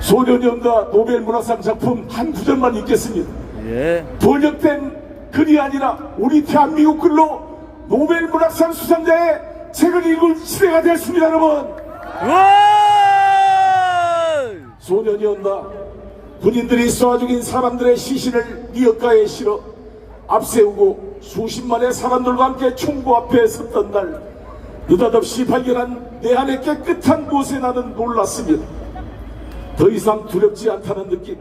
소년연가 노벨 문학상 작품 한 구절만 읽겠습니다. 예. 번역된 글이 아니라 우리 대한민국 글로 노벨 문학상 수상자의 책을 읽을 시대가 됐습니다, 여러분. 와! 소년이었나 군인들이 쏘아 죽인 사람들의 시신을 리어가에 실어 앞세우고 수십만의 사람들과 함께 총구 앞에 섰던 날 느닷없이 발견한 내 안의 깨끗한 곳에 나는 놀랐습니다. 더 이상 두렵지 않다는 느낌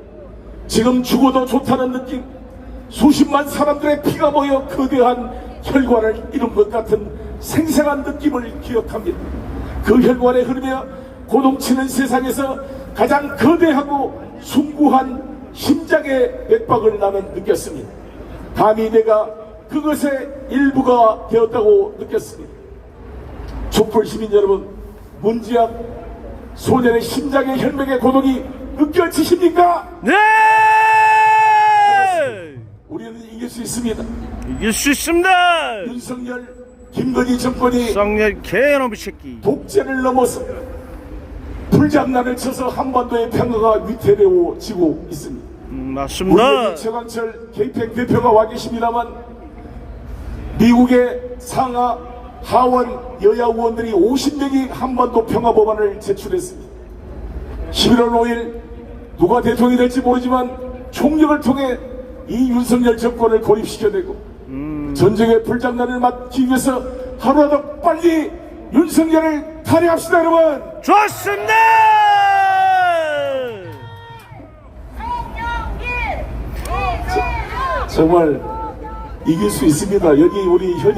지금 죽어도 좋다는 느낌 수십만 사람들의 피가 모여 거대한 혈관을 이룬 것 같은 생생한 느낌을 기억합니다. 그 혈관에 흐르며 고동치는 세상에서 가장 거대하고 숭고한 심장의 맥박을 나는 느꼈습니다. 감히 내가 그것의 일부가 되었다고 느꼈습니다. 촛불 시민 여러분, 문지양 소년의 심장의 혈맥의 고동이 느껴지십니까? 네! 우리는 이길 수 있습니다. 이길 수 있습니다. 윤석열, 김건희 정권이 쌍년 개놈의 새끼. 독재를 넘어서 불장난을 쳐서 한반도의 평화가 위태로워지고 있습니다. 음, 우리 맞습니다. 여기 최강철 케이펙 대표가 와 계십니다만 미국의 상하 하원 여야 의원들이 50명이 한반도 평화 법안을 제출했습니다. 11월 5일 누가 대통령이 될지 모르지만 총력을 통해 이 윤석열 정권을 고립시켜내고 전쟁의 불장난을 막기 위해서 하루라도 빨리 윤석열을 탄핵합시다 여러분 좋습니다. 정말 이길 수 있습니다 여기 우리 현역